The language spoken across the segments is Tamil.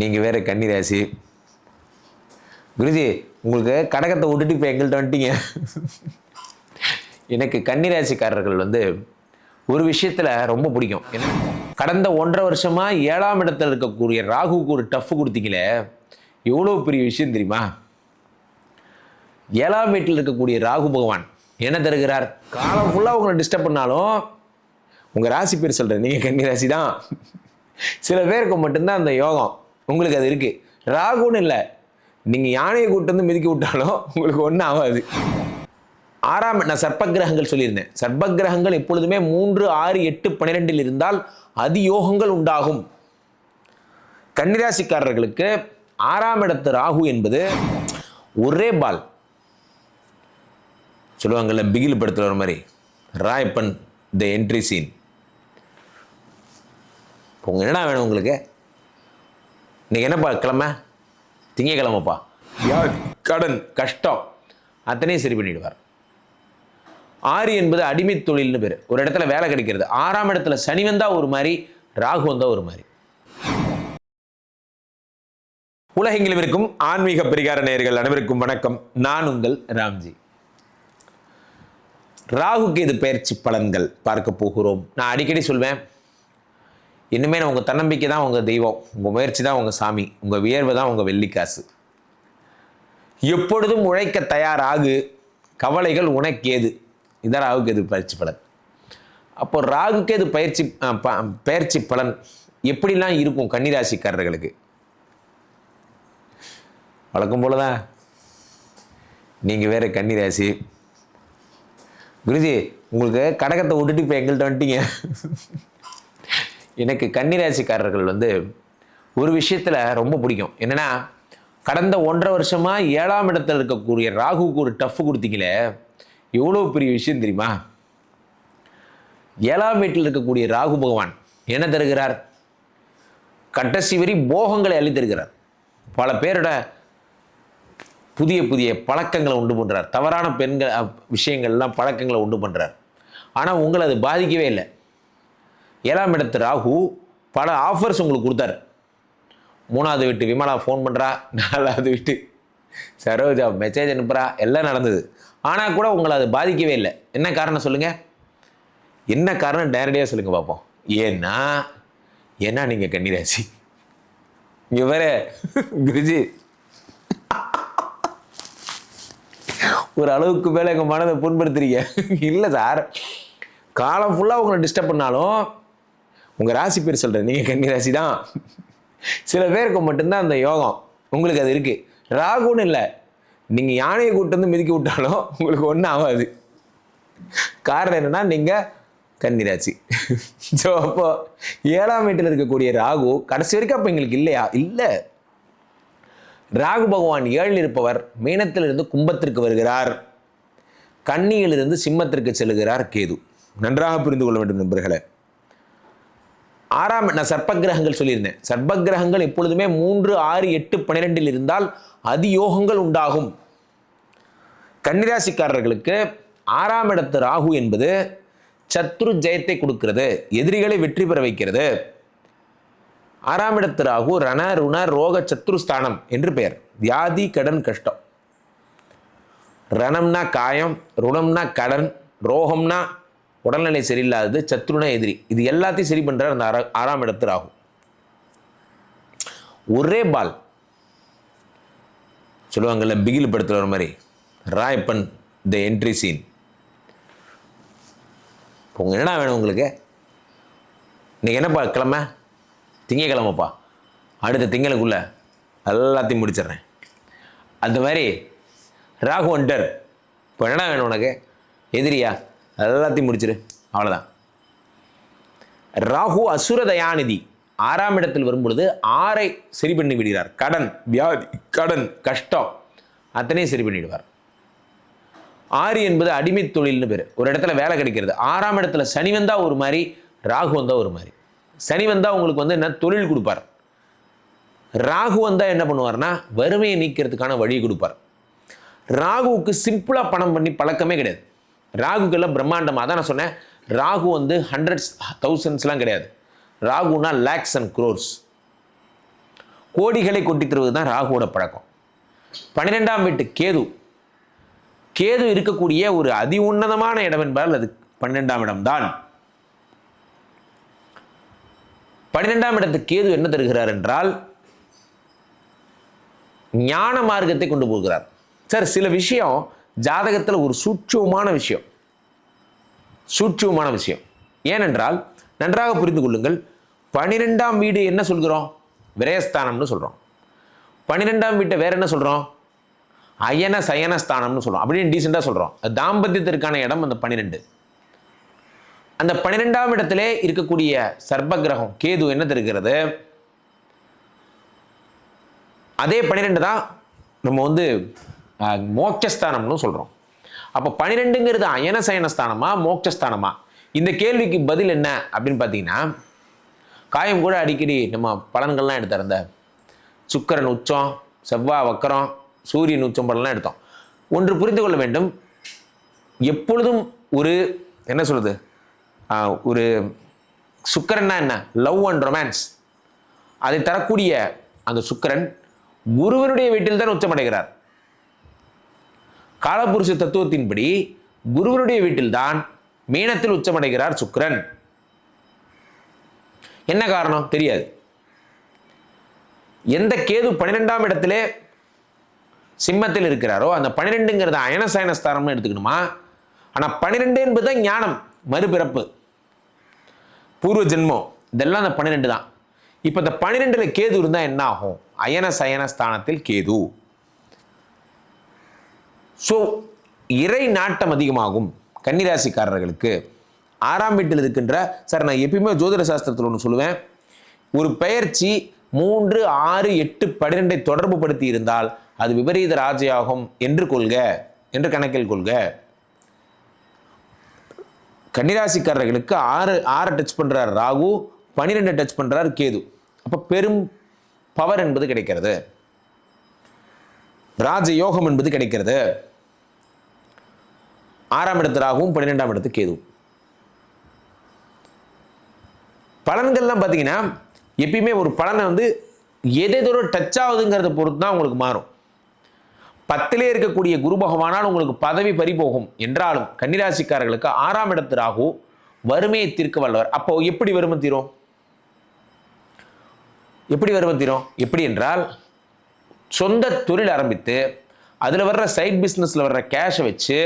நீங்கள் வேறு கன்னி ராசி குருஜி உங்களுக்கு கடகத்தை விட்டுட்டு இப்போ எங்கள்கிட்ட வந்துட்டீங்க. எனக்கு கன்னி ராசிக்காரர்கள் வந்து ஒரு விஷயத்தில் ரொம்ப பிடிக்கும். கடந்த ஒன்றரை வருஷமாக ஏழாம் இடத்துல இருக்கக்கூடிய ராகுவுக்கு ஒரு டஃப் கொடுத்தீங்களே எவ்வளோ பெரிய விஷயம் தெரியுமா? ஏழாம் வீட்டில் இருக்கக்கூடிய ராகு பகவான் என்ன தருகிறார்? காலம் ஃபுல்லாக உங்களை டிஸ்டர்ப் பண்ணாலும் உங்கள் ராசி பேர் சொல்கிறேன் நீங்கள் கன்னி ராசி தான். சில பேருக்கு மட்டும்தான் அந்த யோகம். உங்களுக்கு அது இருக்குது ராகுன்னு இல்லை. நீங்கள் யானையை கூட்டு வந்து மிதிக்கி விட்டாலும் உங்களுக்கு ஒன்றும் ஆகாது. ஆறாம் நான் சர்ப்பகிரகங்கள் சொல்லியிருந்தேன். சர்ப்பகிரகங்கள் எப்பொழுதுமே மூன்று ஆறு எட்டு பன்னிரெண்டில் இருந்தால் அதியோகங்கள் உண்டாகும். கன்னிராசிக்காரர்களுக்கு ஆறாம் இடத்து ராகு என்பது ஒரே பால். சொல்லுவாங்கல்ல பிகில் படத்தில் வர மாதிரி. ராயப்பன் த என்ட்ரி சீன் உங்க என்னடா வேணும் உங்களுக்கு? இன்னைக்கு என்னப்பா கிழமை? திங்கக்கிழமைப்பா. வியாதி கடன் கஷ்டம். அத்தனையும் சரி பண்ணிடுவார். ஆறு என்பது அடிமை தொழில்னு பேர். ஒரு இடத்துல வேலை கிடைக்கிறது. ஆறாம் இடத்துல சனி வந்தா ஒரு மாதிரி ராகு வந்தா ஒரு மாதிரி. உலகெங்கிலும் இருக்கும் ஆன்மீக பரிகார நேயர்கள் அனைவருக்கும் வணக்கம். நான் உங்கள் ராம்ஜி. ராகுக்கு இது பயிற்சி பலன்கள் பார்க்க போகிறோம். நான் அடிக்கடி சொல்வேன் இன்னுமே உங்கள் தன்னம்பிக்கை தான் உங்கள் தெய்வம் உங்கள் முயற்சி தான் உங்கள் சாமி உங்கள் வியர்வை தான் உங்கள் வெள்ளிக்காசு எப்பொழுதும் உழைக்க தயாராகு கவலைகள் உனக்கேது இதான் ராகுக்கு எது பயிற்சி பலன். அப்போ ராகுக்கு இது பயிற்சி பயிற்சி பலன்? எப்படிலாம் இருக்கும் கன்னிராசிக்காரர்களுக்கு? வழக்கம் போல தான் நீங்கள் வேற கன்னிராசி. குருஜி உங்களுக்கு கடகத்தை விட்டுட்டு இப்போ எங்கள்கிட்ட வந்துட்டீங்க. எனக்கு கன்னிராசிக்காரர்கள் வந்து ஒரு விஷயத்தில் ரொம்ப பிடிக்கும். என்னென்னா கடந்த ஒன்றரை வருஷமாக ஏழாம் இடத்துல இருக்கக்கூடிய ராகுவுக்கு ஒரு டஃப் கொடுத்தீங்களே எவ்வளோ பெரிய விஷயம் தெரியுமா? ஏழாம் வீட்டில் இருக்கக்கூடிய ராகு பகவான் என்ன தருகிறார்? கட்டசி வரி போகங்களை அளித்திருக்கிறார் பல பேரோட புதிய புதிய பழக்கங்களை உண்டு பண்ணுறார் தவறான பெண்கள் விஷயங்கள்லாம் பழக்கங்களை உண்டு பண்ணுறார் ஆனால் உங்களை அது பாதிக்கவே இல்லை. ஏழாம் இடத்து ராகு பல ஆஃபர்ஸ் உங்களுக்கு கொடுத்தாரு. மூணாவது வீட்டு விமலா ஃபோன் பண்ணுறா நாலாவது வீட்டு சரோஜா மெசேஜ் அனுப்புகிறா எல்லாம் நடந்தது. ஆனால் கூட உங்களை அது பாதிக்கவே இல்லை. என்ன காரணம் சொல்லுங்கள் என்ன காரணம் நேரடியாக சொல்லுங்கள் பார்ப்போம் ஏன்னா ஏன்னா நீங்கள் கன்னிராசி. இங்கே குருஜி. ஒரு அளவுக்கு மேலே எங்கள் மனதை புண்படுத்துறீங்க. இல்லை சார் காலம் ஃபுல்லாக உங்களை டிஸ்டர்ப் பண்ணாலும் உங்கள் ராசி பேர் சொல்கிறேன் நீங்கள் கன்னி ராசி தான். சில பேருக்கு மட்டும்தான் அந்த யோகம். உங்களுக்கு அது இருக்குது ராகுன்னு இல்லை. நீங்கள் யானையை கூட்டு வந்து மிதிக்க விட்டாலும் உங்களுக்கு ஒன்றும் ஆகாது. காரணம் என்னன்னா நீங்கள் கன்னிராசி ஸோ அப்போ ஏழாம் வீட்டில் இருக்கக்கூடிய ராகு கடைசி வரைக்கும் அப்போ எங்களுக்கு இல்லையா? இல்லை. ராகு பகவான் ஏழில் இருப்பவர் மீனத்திலிருந்து கும்பத்திற்கு வருகிறார். கன்னியிலிருந்து சிம்மத்திற்கு செல்கிறார் கேது. நன்றாக புரிந்து கொள்ள வேண்டும் நண்பர்களே. ஆறாம் நான் சர்ப்பகிரகங்கள் சொல்லியிருந்தேன். சர்ப்பகிரகங்கள் எப்பொழுதுமே மூன்று ஆறு எட்டு பன்னிரெண்டில் இருந்தால் அதியோகங்கள் உண்டாகும். கன்னிராசிக்காரர்களுக்கு ஆறாம் இடத்து ராகு என்பது சத்ரு ஜெயத்தை கொடுக்கிறது எதிரிகளை வெற்றி பெற வைக்கிறது. ஆறாம் இடத்து ராகு ரண ருண ரோக சத்ரு ஸ்தானம் என்று பெயர். வியாதி கடன் கஷ்டம். ரணம்னா காயம் ருணம்னா கடன் ரோகம்னா உடல்நிலை சரியில்லாதது சத்ருனா எதிரி. இது எல்லாத்தையும் சரி பண்ணுறார் அந்த ஆறாம் இடத்து ராகு. ஒரே பால். சொல்லுவாங்கல்ல பிகில் படத்தில் வர மாதிரி. ராயப்பன் த என்ட்ரி சீன் உங்க என்னடா வேணும் உங்களுக்கு? இன்றைக்கி என்னப்பா கிழமை? திங்கக்கிழமைப்பா. அடுத்த திங்களுக்குள்ளே எல்லாத்தையும் முடிச்சிடுறேன். அந்த மாதிரி ராகு ஒன்டர் இப்போ என்னடா வேணும் உனக்கு? எதிரியா? எல்லாத்தையும் முடிச்சிரு. அவ்வளோதான் ராகு அசுர தயாநிதி ஆறாம் இடத்தில் வரும்பொழுது ஆறை சரி பண்ணி விடுகிறார். கடன் வியாதி கடன் கஷ்டம் அத்தனையும் சரி பண்ணிடுவார். ஆறு என்பது அடிமை தொழில்னு பேர். ஒரு இடத்துல வேலை கிடைக்கிறது. ஆறாம் இடத்துல சனி வந்தா ஒரு மாதிரி ராகு வந்தால் ஒரு மாதிரி. சனி வந்தா உங்களுக்கு வந்து என்ன? தொழில் கொடுப்பார். ராகு வந்தால் என்ன பண்ணுவார்னா வறுமையை நீக்கிறதுக்கான வழி கொடுப்பார். ராகுவுக்கு சிம்பிளா பணம் பண்ணி பழக்கமே கிடையாது. ராகுக்கெல்லாம் பிரம்மாண்டமாக தான் நான் சொன்னேன். ராகு வந்து ஹண்ட்ரட்ஸ் தௌசண்ட்ஸ்லாம் கிடையாது. ராகுனா லேக்ஸ் அண்ட் குரோர்ஸ் கோடிகளை கொட்டி தருவது தான் ராகுவோட பழக்கம். பன்னிரெண்டாம் வீட்டு கேது. கேது இருக்கக்கூடிய ஒரு அதி உன்னதமான இடம் என்பதால் அது பன்னிரெண்டாம் இடம்தான் பன்னிரெண்டாம் இடத்துக்கு கேது என்ன தருகிறார் என்றால் ஞான மார்க்கத்தை கொண்டு போகிறார். சார் சில விஷயம் ஜாதகத்தில் ஒரு சூட்சமான விஷயம். சூட்சமான விஷயம். ஏனென்றால் நன்றாக புரிந்து கொள்ளுங்கள் பனிரெண்டாம் வீடு என்ன சொல்கிறோம்? விரயஸ்தானம்னு சொல்கிறோம் பன்னிரெண்டாம் வீட்டை வேற என்ன சொல்கிறோம் அயன சயனஸ்தானம்னு சொல்கிறோம் அப்படின்னு டீசெண்டாக சொல்கிறோம் தாம்பத்தியத்திற்கான இடம் அந்த பன்னிரெண்டு அந்த பன்னிரெண்டாம் இடத்திலே இருக்கக்கூடிய சர்ப்ப கிரகம் கேது என்ன தெரிகிறது? அதே பன்னிரெண்டு தான் நம்ம வந்து மோட்சஸ்தானம்னு சொல்கிறோம் அப்போ பனிரெண்டுங்கிறது அயன சயனஸ்தானமா மோட்சஸ்தானமா? இந்த கேள்விக்கு பதில் என்ன அப்படின்னு பார்த்தீங்கன்னா காயம் கூட அடிக்கடி நம்ம பலன்கள்லாம் எடுத்தார். இந்த சுக்கிரன் உச்சம் செவ்வாய் வக்கரம் சூரியன் உச்சம் பலன்லாம் எடுத்தோம். ஒன்று புரிந்து கொள்ள வேண்டும். எப்பொழுதும் ஒரு என்ன சொல்கிறது ஒரு சுக்கரன்னா என்ன? லவ் அண்ட் ரொமான்ஸ் அதை தரக்கூடிய அந்த சுக்கிரன் குருவனுடைய வீட்டில் தான் உச்சமடைகிறார். காலபுருஷ தத்துவத்தின்படி குருவனுடைய வீட்டில்தான் மீனத்தில் உச்சமடைகிறார் சுக்கரன். என்ன காரணம்? தெரியாது. எந்த கேது பன்னிரெண்டாம் இடத்திலே சிம்மத்தில் இருக்கிறாரோ அந்த பன்னிரெண்டுங்கிறது அயனசயனஸ்தானம்னு எடுத்துக்கணுமா? ஆனால் பன்னிரெண்டு என்பது தான் ஞானம் மறுபிறப்பு. பூர்வ ஜென்மம் இதெல்லாம் அந்த பன்னிரெண்டு தான். இப்போ இந்த பனிரெண்டில் கேது இருந்தால் என்ன ஆகும் அயன சயன ஸ்தானத்தில் கேது. ஸோ இறை நாட்டம் அதிகமாகும். கன்னிராசிக்காரர்களுக்கு ஆறாம் வீட்டில் இருக்கின்ற சார் நான் எப்பயுமே ஜோதிட சாஸ்திரத்தில் ஒன்று சொல்லுவேன். ஒரு பெயர்ச்சி மூன்று ஆறு எட்டு பன்னிரெண்டை தொடர்பு படுத்தி இருந்தால் அது விபரீத ராஜயாகும் என்று கொள்க என்று கணக்கில் கொள்க. கன்னிராசிக்காரர்களுக்கு ஆறு ஆறை டச் பண்ணுறார் ராகு பன்னிரெண்டு டச் பண்ணுறார் கேது. அப்போ பெரும் பவர் என்பது கிடைக்கிறது. ராஜயோகம் என்பது கிடைக்கிறது. ஆறாம் இடத்து ராகுவும் பன்னிரெண்டாம் இடத்து கேது. பலன்கள்லாம் பார்த்தீங்கன்னா எப்பயுமே ஒரு பலனை வந்து எதெதோட டச் ஆகுதுங்கிறத பொறுத்து தான் உங்களுக்கு மாறும். பத்திலே இருக்கக்கூடிய குரு பகவானால் உங்களுக்கு பதவி பறிபோகும் என்றாலும் கன்னிராசிக்காரர்களுக்கு ஆறாம் இடத்து ராகு வறுமையை தீர்க்க வல்லவர். அப்போ எப்படி வறுமை தீரும்? எப்படி வறுமை தீரும்? எப்படி என்றால் சொந்த தொழில் ஆரம்பித்து அதில் வர்ற சைட் பிஸ்னஸில் வர்ற கேஷை வச்சு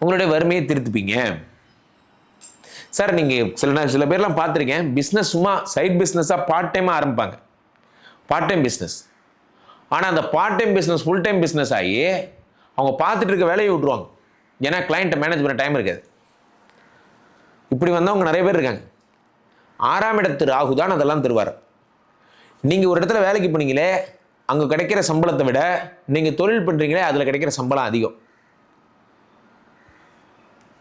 உங்களுடைய வறுமையை திருத்துப்பீங்க. சார் நீங்கள் சில நான் சில பேர்லாம் பார்த்துருக்கேன். பிஸ்னஸ் சும்மா சைட் பிஸ்னஸாக பார்ட் டைமாக ஆரம்பிப்பாங்க. பார்ட் டைம் பிஸ்னஸ் ஆனால் அந்த part time business full time business ஆகி அவங்க பார்த்துட்டு இருக்க வேலையை விட்ருவாங்க ஏன்னா கிளைண்ட்டை மேனேஜ் பண்ண டைம் இருக்காது. இப்படி வந்தவங்க நிறைய பேர் இருக்காங்க. ஆறாம் இடத்து ராகு தான் அதெல்லாம் தருவார். நீங்கள் ஒரு இடத்துல வேலைக்கு போனீங்களே அங்கே கிடைக்கிற சம்பளத்தை விட நீங்கள் தொழில் பண்ணுறீங்களே அதில் கிடைக்கிற சம்பளம் அதிகம்.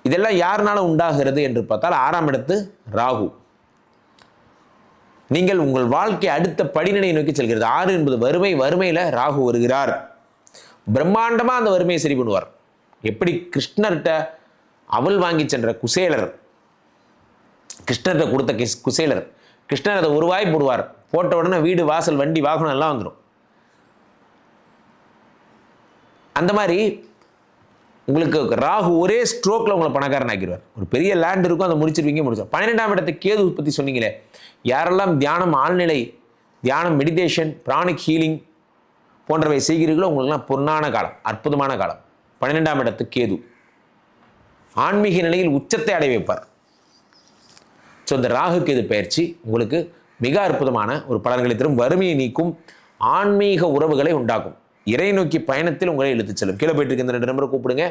இதெல்லாம் யாருனால உண்டாகிறது என்று பார்த்தால் ஆறாம் இடத்து ராகு. நீங்கள் உங்கள் வாழ்க்கை அடுத்த படிநிலை நோக்கி செல்கிறது. ஆறு என்பது வறுமை வறுமையில் ராகு வருகிறார். பிரம்மாண்டமா அந்த வறுமையை சரி பண்ணுவார். எப்படி கிருஷ்ணர்கிட்ட அவள் வாங்கி சென்ற குசேலர் கிருஷ்ணர்கிட்ட கொடுத்த கிஸ் குசேலர் கிருஷ்ணர் அதை ஒரு வாய் போடுவார். போட்ட உடனே வீடு வாசல் வண்டி வாகனம் எல்லாம் வந்துடும் அந்த மாதிரி உங்களுக்கு ராகு ஒரே ஸ்ட்ரோக்கில் உங்களை பணக்காரன் ஆக்கிடுவார் ஒரு பெரிய லேண்ட் இருக்கும் அதை முடிச்சிருவீங்க முடிச்சார் பன்னிரெண்டாம் இடத்தை கேது பற்றி சொன்னீங்களே யாரெல்லாம் தியானம் ஆழ்நிலை தியானம் மெடிடேஷன் பிராணிக் ஹீலிங் போன்றவை செய்கிறீர்களோ உங்களுக்குலாம் பொன்னான காலம் அற்புதமான காலம். பன்னிரெண்டாம் இடத்து கேது. ஆன்மீக நிலையில் உச்சத்தை அடைய வைப்பார். ஸோ இந்த ராகு கேது பயிற்சி உங்களுக்கு மிக அற்புதமான ஒரு பலன்களை தரும். வறுமையை நீக்கும் ஆன்மீக உறவுகளை உண்டாக்கும். இறை நோக்கி பயணத்தில் உங்களை இழுத்துச் செல்லும். கீழே போயிட்டு இருக்க இந்த ரெண்டு நம்பரை கூப்பிடுங்க.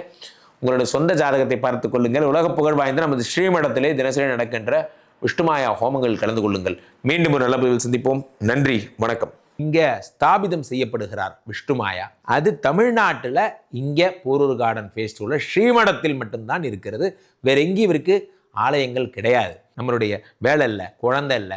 உங்களோட சொந்த ஜாதகத்தை பார்த்துக் கொள்ளுங்கள். உலக புகழ் வாய்ந்த நமது ஸ்ரீமடத்திலே தினசரி நடக்கின்ற விஷ்ணுமாயா ஹோமங்கள் கலந்து கொள்ளுங்கள். மீண்டும் ஒரு நல்ல பதிவில் சந்திப்போம். நன்றி வணக்கம். இங்க ஸ்தாபிதம் செய்யப்படுகிறார் விஷ்ணுமாயா. அது தமிழ்நாட்டில் இங்க போரூர் கார்டன் ஃபேஸ்டிவலில் ஸ்ரீமடத்தில் மட்டும்தான் இருக்கிறது. வேற எங்கேயும் இவருக்கு ஆலயங்கள் கிடையாது. நம்மளுடைய வேலை இல்லை குழந்தை இல்லை